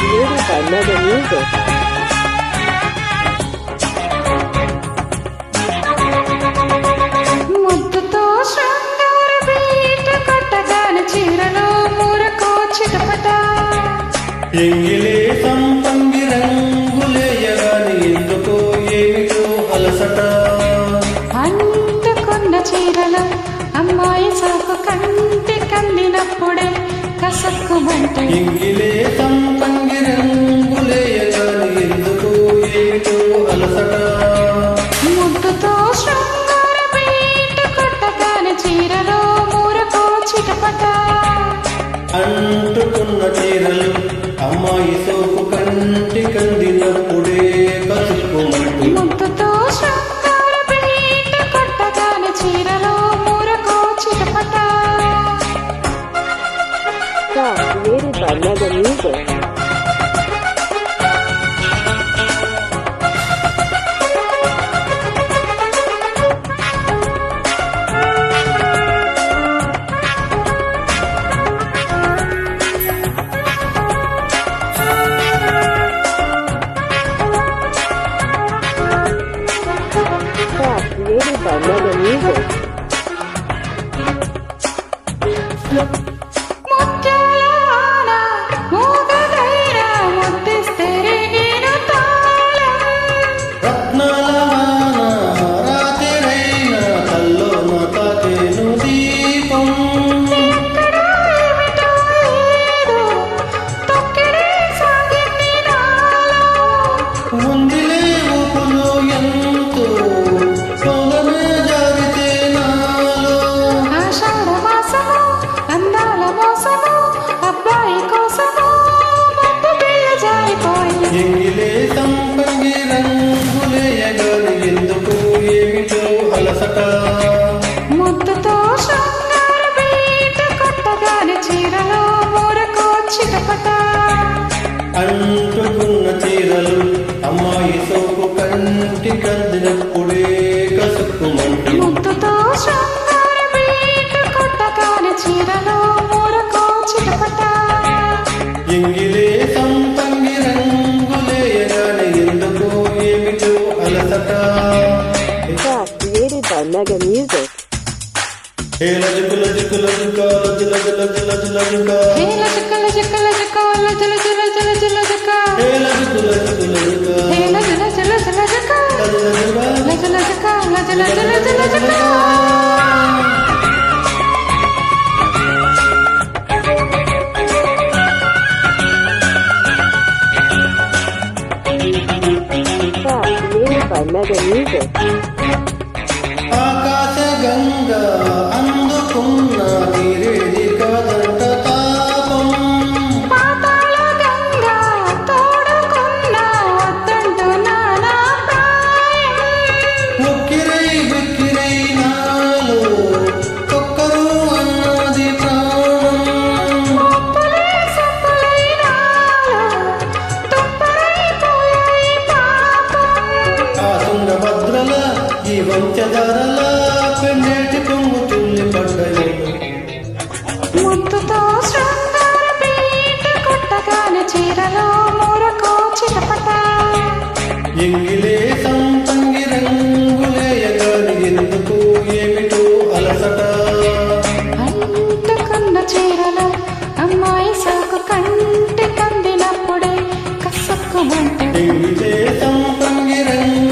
by Mega Music. ఎంగిలే సంపంగి రంగులేయగాని ఎందుకో ఏమిటో అలసట అంటుకున్న చీరలో అమ్మాయి సోకు కంటి కందినప్పుడే కసక్కుమంటే ఎంగిలే సంపంగి అంటుకున్న చీరలు అమ్మాయి సోపు కంటి కందినప్పుడే చిటపట. Song created by Mega Music. None music. ఎంగిలే సంపంగి రంగులేయగాని ఎందుకు? ఏమిటో అలసట. ముద్దుతో శృంగార బీట కొట్టగానే చీరలో మూరకు చిటపట. అంటుకున్న చీరలు అమ్మాయి సోపు కంటి కందినప్పుడే కసుక్కుమంటూ ముద్దుతో శృంగార బీట కొట్టగానే చీరలో Song created by Mega Music. హే లజుకు లజుకు లజుక లజు లజు లజు లజు లజుక. హే లజక లజక లజక లజల జల జల జల జక హే లజుకు లజుకు లజుక. హే లజల జల జల జక లజు లజుక. లజల by Mega Music. ఈ వంచదారల పెండేటి పొంగు తుల్లి పడ్డయి ముద్దుతో శృంగార పీట కొట్టగానే చీరలో మూరకు చిటపట ఎంగిలే సంపంగి రంగులేయగాని ఎందుకు ఏమిటో అలసట. అంటుకున్న చీరలో అమ్మాయి సోకు కంటి కందినప్పుడే కసక్కుమంటే ఎంగిలే సంపంగి రంగులేయగాని